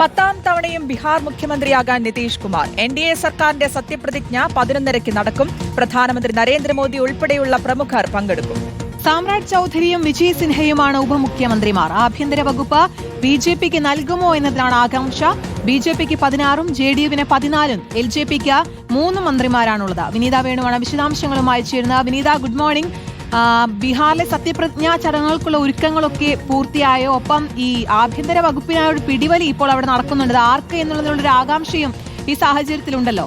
പത്താം തവണയും Bihar മുഖ്യമന്ത്രിയാകാൻ Nitish Kumar. N D A സർക്കാരിന്റെ സത്യപ്രതിജ്ഞ പതിനൊന്നരയ്ക്ക് നടക്കും. പ്രധാനമന്ത്രി നരേന്ദ്രമോദി ഉൾപ്പെടെയുള്ള പ്രമുഖർ പങ്കെടുക്കും. സാമ്രാജ് ചൌധരിയും വിജയ് സിൻഹയുമാണ് ഉപമുഖ്യമന്ത്രിമാർ. ആഭ്യന്തര വകുപ്പ് ബി ജെ പിക്ക് നൽകുമോ എന്നതിലാണ് ആകാംക്ഷ. ബി ജെ പിക്ക് പതിനാറും ജെ ഡി യുവിന് പതിനാലും എൽ ജെ പിക്ക് മൂന്ന് മന്ത്രിമാരാണുള്ളത്. വിനീത വേണുവാണ് വിശദാംശങ്ങളുമായി ചേരുന്നത്. Vineetha good morning. ബീഹാറിലെ സത്യപ്രതിജ്ഞാ ചടങ്ങുകൾക്കുള്ള ഒരുക്കങ്ങളൊക്കെ പൂർത്തിയായോ? ഒപ്പം ഈ ആഭ്യന്തര വകുപ്പിനായ ഒരു പിടിവലി ഇപ്പോൾ അവിടെ നടക്കുന്നുണ്ട്. ആർക്ക് എന്നുള്ളതിനുള്ള ഒരു ആകാംക്ഷയും ഈ സാഹചര്യത്തിലുണ്ടല്ലോ.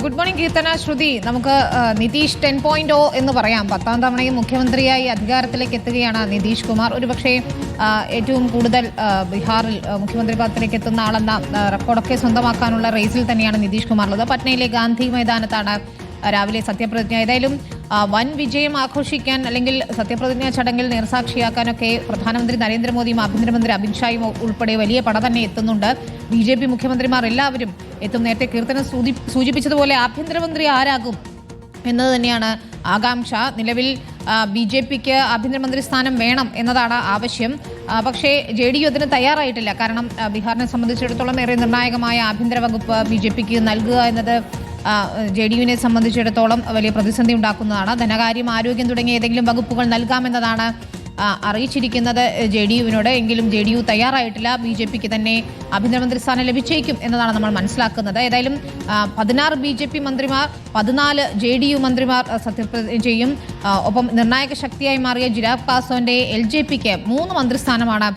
Good morning Keerthana Shruti. നമുക്ക് നിതീഷ് ടെൻ പോയിന്റ് ഓ എന്ന് പറയാം. പത്താം തവണയും മുഖ്യമന്ത്രിയായി അധികാരത്തിലേക്ക് എത്തുകയാണ് നിതീഷ് കുമാർ. ഒരുപക്ഷെ ഏറ്റവും കൂടുതൽ ബീഹാറിൽ മുഖ്യമന്ത്രി പദത്തിലേക്ക് എത്തുന്ന ആളെന്ന റെക്കോർഡൊക്കെ സ്വന്തമാക്കാനുള്ള റേസിൽ തന്നെയാണ് നിതീഷ് കുമാർ ഉള്ളത് പട്നയിലെ ഗാന്ധി മൈതാനത്താണ് രാവിലെ സത്യപ്രതിജ്ഞ. ഏതായാലും വൻ വിജയം ആഘോഷിക്കാൻ അല്ലെങ്കിൽ സത്യപ്രതിജ്ഞാ ചടങ്ങിൽ നേർസാക്ഷിയാക്കാനൊക്കെ പ്രധാനമന്ത്രി നരേന്ദ്രമോദിയും ആഭ്യന്തരമന്ത്രി അമിത്ഷായും ഉൾപ്പെടെ വലിയ പട തന്നെ എത്തുന്നുണ്ട്. ബി ജെ പി മുഖ്യമന്ത്രിമാർ എല്ലാവരും എത്തും. നേരത്തെ കീർത്തനം സൂചി- സൂചിപ്പിച്ചതുപോലെ ആഭ്യന്തരമന്ത്രി ആരാകും എന്നത് തന്നെയാണ് ആകാംക്ഷ. നിലവിൽ ബി ജെ പിക്ക് ആഭ്യന്തരമന്ത്രി സ്ഥാനം വേണം എന്നതാണ് ആവശ്യം. പക്ഷേ ജെ ഡി യു അതിന് തയ്യാറായിട്ടില്ല. കാരണം ബീഹാറിനെ സംബന്ധിച്ചിടത്തോളം ഏറെ നിർണായകമായ ആഭ്യന്തര വകുപ്പ് ബി ജെ പിക്ക് നൽകുക എന്നത് ജെ ഡി യുവിനെ സംബന്ധിച്ചിടത്തോളം വലിയ പ്രതിസന്ധി ഉണ്ടാക്കുന്നതാണ്. ധനകാര്യം ആരോഗ്യം തുടങ്ങിയ ഏതെങ്കിലും വകുപ്പുകൾ നൽകാമെന്നതാണ് അറിയിച്ചിരിക്കുന്നത് ജെ ഡി യുവിനോട്. എങ്കിലും ജെ ഡി യു തയ്യാറായിട്ടില്ല. ബി ജെ പിക്ക് തന്നെ ആഭ്യന്തരമന്ത്രി സ്ഥാനം ലഭിച്ചേക്കും എന്നതാണ് നമ്മൾ മനസ്സിലാക്കുന്നത്. ഏതായാലും പതിനാറ് ബി ജെ പി മന്ത്രിമാർ പതിനാല് ജെ ഡി യു മന്ത്രിമാർ സത്യപ്രതിജ്ഞ ചെയ്യും. ഒപ്പം നിർണായക ശക്തിയായി മാറിയ ജിരാബ് പാസോന്റെ എൽ ജെ പിക്ക് മൂന്ന് മന്ത്രിസ്ഥാനമാണ്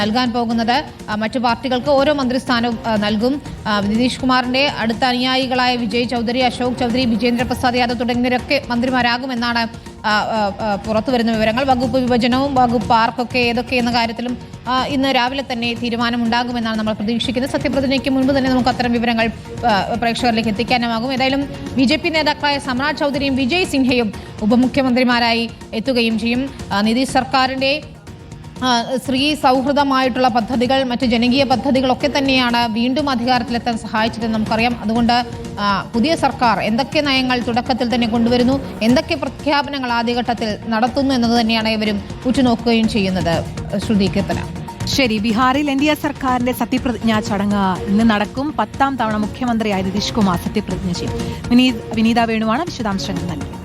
നൽകാൻ പോകുന്നത്. മറ്റു പാർട്ടികൾക്ക് ഓരോ മന്ത്രിസ്ഥാനവും നൽകും. നിതീഷ് കുമാറിന്റെ അടുത്ത അനുയായികളായ വിജയ് ചൗധരി അശോക് ചൗധരി വിജേന്ദ്ര പ്രസാദ് യാദവ് തുടങ്ങിയവരൊക്കെ മന്ത്രിമാരാകുമെന്നാണ് പുറത്തു വരുന്ന വിവരങ്ങൾ. വകുപ്പ് വിഭജനവും വകുപ്പ് ആർക്കൊക്കെ ഏതൊക്കെ എന്ന കാര്യത്തിലും ഇന്ന് രാവിലെ തന്നെ തീരുമാനമുണ്ടാകുമെന്നാണ് നമ്മൾ പ്രതീക്ഷിക്കുന്നത്. സത്യപ്രതിജ്ഞയ്ക്ക് മുൻപ് തന്നെ നമുക്ക് അത്തരം വിവരങ്ങൾ പ്രേക്ഷകരിലേക്ക് എത്തിക്കാനുമാകും ഏതായാലും ബി ജെ പി നേതാക്കളായ സമ്രാജ് ചൗധരിയും വിജയ് സിൻഹയും ഉപമുഖ്യമന്ത്രിമാരായി എത്തുകയും ചെയ്യും. നിതീഷ് സർക്കാരിന്റെ സ്ത്രീ സൗഹൃദമായിട്ടുള്ള പദ്ധതികൾ മറ്റ് ജനകീയ പദ്ധതികളൊക്കെ തന്നെയാണ് വീണ്ടും അധികാരത്തിലെത്താൻ സഹായിച്ചതെന്ന് നമുക്കറിയാം. അതുകൊണ്ട് പുതിയ സർക്കാർ എന്തൊക്കെ നയങ്ങൾ തുടക്കത്തിൽ തന്നെ കൊണ്ടുവരുന്നു എന്തൊക്കെ പ്രഖ്യാപനങ്ങൾ ആദ്യഘട്ടത്തിൽ നടത്തുന്നു എന്നത് തന്നെയാണ് ഇവരും ഉറ്റുനോക്കുകയും ചെയ്യുന്നത്. ശ്രുതി കീർത്തന. ശരി ബീഹാറിൽ എൻ ഡി എ സർക്കാരിന്റെ സത്യപ്രതിജ്ഞാ ചടങ്ങ് ഇന്ന് നടക്കും. പത്താം തവണ മുഖ്യമന്ത്രിയായ നിതീഷ് കുമാർ സത്യപ്രതിജ്ഞ ചെയ്യും വിനീത് വേണുവാണ് വിശദാംശങ്ങൾ നൽകിയത്